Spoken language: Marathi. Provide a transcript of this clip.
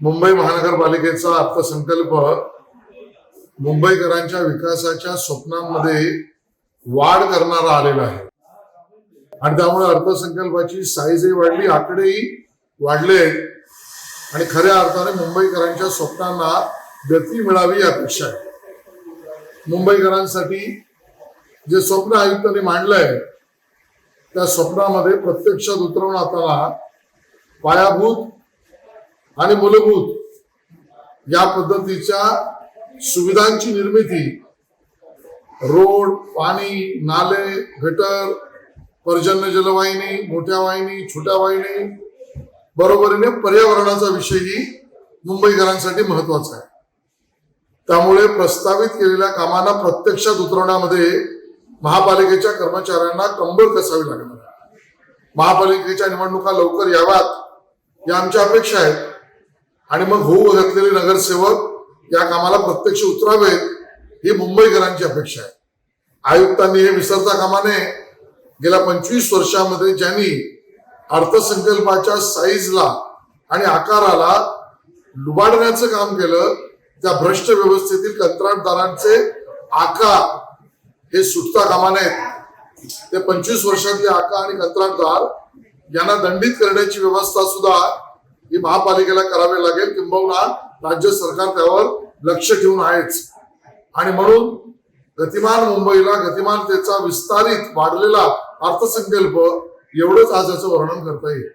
मुंबई महानगरपालिकेचा अर्थसंकल्प मुंबईकरांच्या विकासाच्या स्वप्नांमध्ये वाढ करणारा आलेला आहे. आणि त्यामुळे अर्थसंकल्पाची साईजही वाढली आकडेही वाढले. आणि खऱ्या अर्थाने मुंबईकरांच्या स्वप्नांना गती मिळावी अपेक्षा आहे. मुंबईकरांसाठी जे स्वप्न आयुक्तांनी मांडलंय त्या स्वप्नामध्ये प्रत्यक्षात उतरवण्यात पायाभूत आणि मूलभूत या पद्धतीच्या सुविधांची निर्मिती रोड पाणी नाले गटर पर्जन्य जलवाहिनी मोठ्या वाहिनी छोट्या वाहिनी बरोबरीने पर्यावरणाचा विषयही मुंबईकरांसाठी महत्त्वाचा आहे. त्यामुळे प्रस्तावित केलेल्या कामांना प्रत्यक्षात उतरवण्यामध्ये महापालिकेच्या कर्मचाऱ्यांना कंबर कसावी लागणार महापालिकेच्या निवडणुका लवकर याव्यात या आमच्या अपेक्षा आहेत आणि मग होऊ घातलेले नगरसेवक या कामाला प्रत्यक्ष उतरावेत ही मुंबईकरांची अपेक्षा आहे. आयुक्तांनी हे विसरता कामाने गेल्या पंचवीस वर्षामध्ये ज्यांनी अर्थसंकल्पाच्या साईजला आणि आकाराला लुबाडण्याचं काम केलं त्या भ्रष्ट व्यवस्थेतील कंत्राटदारांचे आका हे सुटता कामा नयेत ते पंचवीस वर्षातले आका आणि कंत्राटदार यांना दंडित करण्याची व्यवस्था सुद्धा ही महापालिकेला करावी लागेल किंबहुना राज्य सरकार त्यावर लक्ष ठेवून आहेच. आणि म्हणून गतिमान मुंबईला गतिमानतेचा विस्तारित वाढलेला अर्थसंकल्प एवढंच आज याचं वर्णन करता येईल.